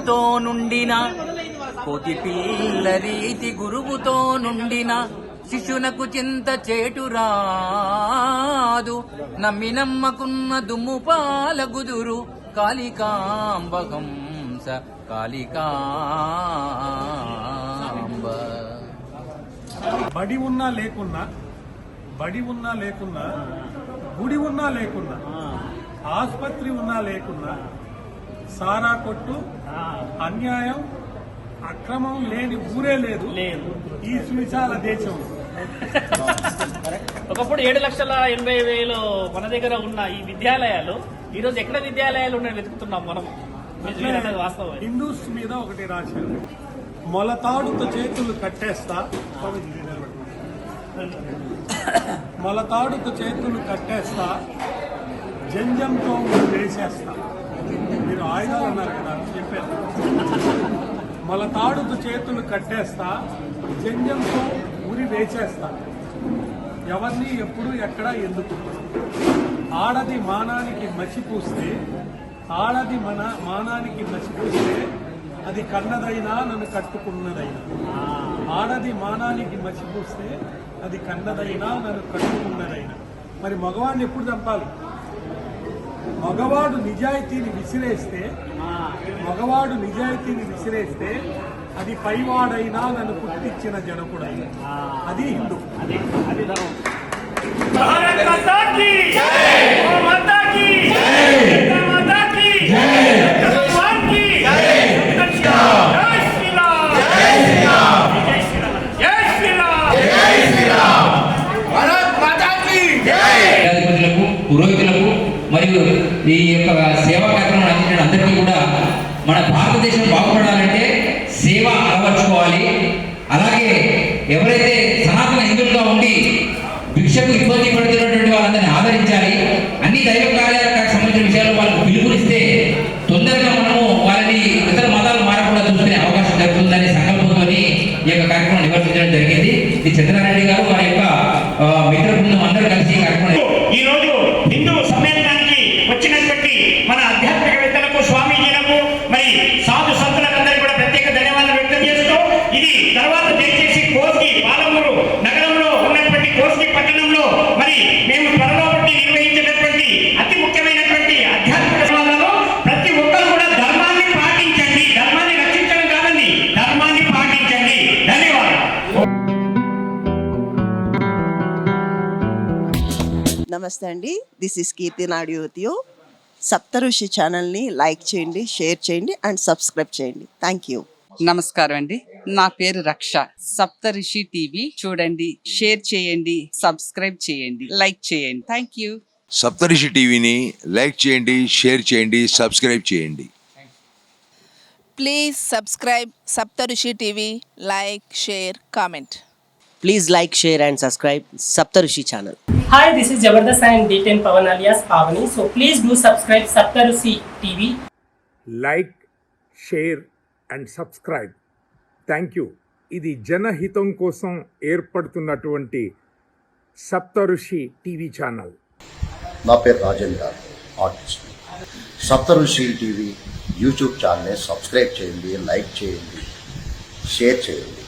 గురువుతో నుండిన కోతి పిల్ల రీతి గురువుతో నుండిన శిశునకు చింత చేటురాదు నమ్మి నమ్మకున్న దుమ్ము పాలగుదురు కాళికాంబహంస కాళికాంబ. బడి ఉన్నా లేకున్నా బడి ఉన్నా లేకున్నా గుడి ఉన్నా లేకున్నా ఆసుపత్రి ఉన్నా లేకున్నా సారా కొట్టు అన్యాయం అక్రమం లేని ఊరే లేదు. ఈ సువిశాల దేశం. ఒకప్పుడు ఏడు లక్షల ఎనభై వేలు మన దగ్గర ఉన్న ఈ విద్యాలయాలు ఈ రోజు ఎక్కడ విద్యాలయాలు ఉన్నాయి వెతుకుతున్నాం మనం? వాస్తవం హిందూస్ మీద ఒకటి రాశారు. మొలతాడుతో చేతులు కట్టేస్తా. మొలతాడుతో చేతులు కట్టేస్తా. జంజంతో వేసేస్తా. మీరు ఆయుధాలు అన్నారు కదా చెప్పారు. మొలతాడుతో చేతులు కట్టేస్తా జంజంతో ఉరి వేచేస్తా. ఎవరిని ఎప్పుడు ఎక్కడ ఎందుకు? ఆడది మానానికి మసి పూస్తే ఆడది మన మానానికి మసి పూస్తే అది కన్నదైనా నన్ను కట్టుకున్నదైనా. ఆడది మానానికి మసి పూస్తే అది కన్నదైనా నన్ను కట్టుకున్నదైనా. మరి మగవాడిని ఎప్పుడు చంపాలి? మగవాడు నిజాయితీని విసిరేస్తే మగవాడు నిజాయితీని విసిరేస్తే అది పైవాడైనా నన్ను పుట్టించిన జనకుడైనా. అది హిందూ. అది అది మరియు ఈ యొక్క సేవా కార్యక్రమం అందించిన అందరికీ కూడా మన భారతదేశం బాగుపడాలంటే సేవ అలవర్చుకోవాలి. అలాగే ఎవరైతే సనాతన హిందువులుగా ఉండి భిక్షకు ఇబ్బంది పడుతున్నటువంటి వాళ్ళందరినీ ఆదరించాలి. అన్ని దైవ కార్యాలకు సంబంధించిన విషయాలు వాళ్ళకు పిలుపునిస్తే తొందరగా మనము వారిని ఇతర మతాలు మారకుండా చూసుకునే అవకాశం జరుగుతుందనే సంకల్పంతో ఈ యొక్క కార్యక్రమం నిర్వర్తించడం జరిగింది. ఇది చంద్రారెడ్డి గారు వారి యొక్క ఆ, మిత్ర బృందం అందరూ కలిసి ఈ కార్యక్రమం ఈ రోజు హిందూ సమ్మేళనానికి వచ్చినటువంటి మన ఆధ్యాత్మికవేత్తలకు స్వామీజీలకు మరి సాధు సంతులకందరికీ కూడా ప్రత్యేక ధన్యవాదాలు వ్యక్తం చేస్తూ ఇది తర్వాత దయచేసి కోస్గి పాలమూరు నగరంలో ఉన్నటువంటి కోస్గి పట్టణంలో మరి మేము త్వరలో బట్టి నిర్వహించేటటువంటి అతి ముఖ్యమైనటువంటి ఆధ్యాత్మిక సమాజంలో ప్రతి ఒక్కరు కూడా ధర్మాన్ని పాటించండి ధర్మాన్ని రక్షించడం కాదండి ధర్మాన్ని పాటించండి. ధన్యవాదాలు. నమస్తే అండి. దిస్ ఇస్ కీర్తి నాడియోతియో సప్తఋషి ఛానల్ని లైక్ చేయండి షేర్ చేయండి అండ్ సబ్స్క్రైబ్ చేయండి. థ్యాంక్ యూ నమస్కారం అండి. నా పేరు రక్ష. సప్తరిషి టీవీ చూడండి షేర్ చేయండి సబ్స్క్రైబ్ చేయండి లైక్ చేయండి. థ్యాంక్ యూ సప్తరిషి టీవీని లైక్ చేయండి షేర్ చేయండి సబ్స్క్రైబ్ చేయండి. Please subscribe Saptarushi TV, like, share, comment. Please like share and subscribe Saptarishi channel hi this is Jabardasth and D Pavan alias Pavani so please do subscribe Saptarishi TV like share and subscribe thank you ఇది జనహితం కోసం ఏర్పడుతున్నటువంటి Saptarishi TV channel. నా పేరు Rajendra artist. Saptarishi TV YouTube ఛానల్ని subscribe చేయండి like చేయండి share చేయండి.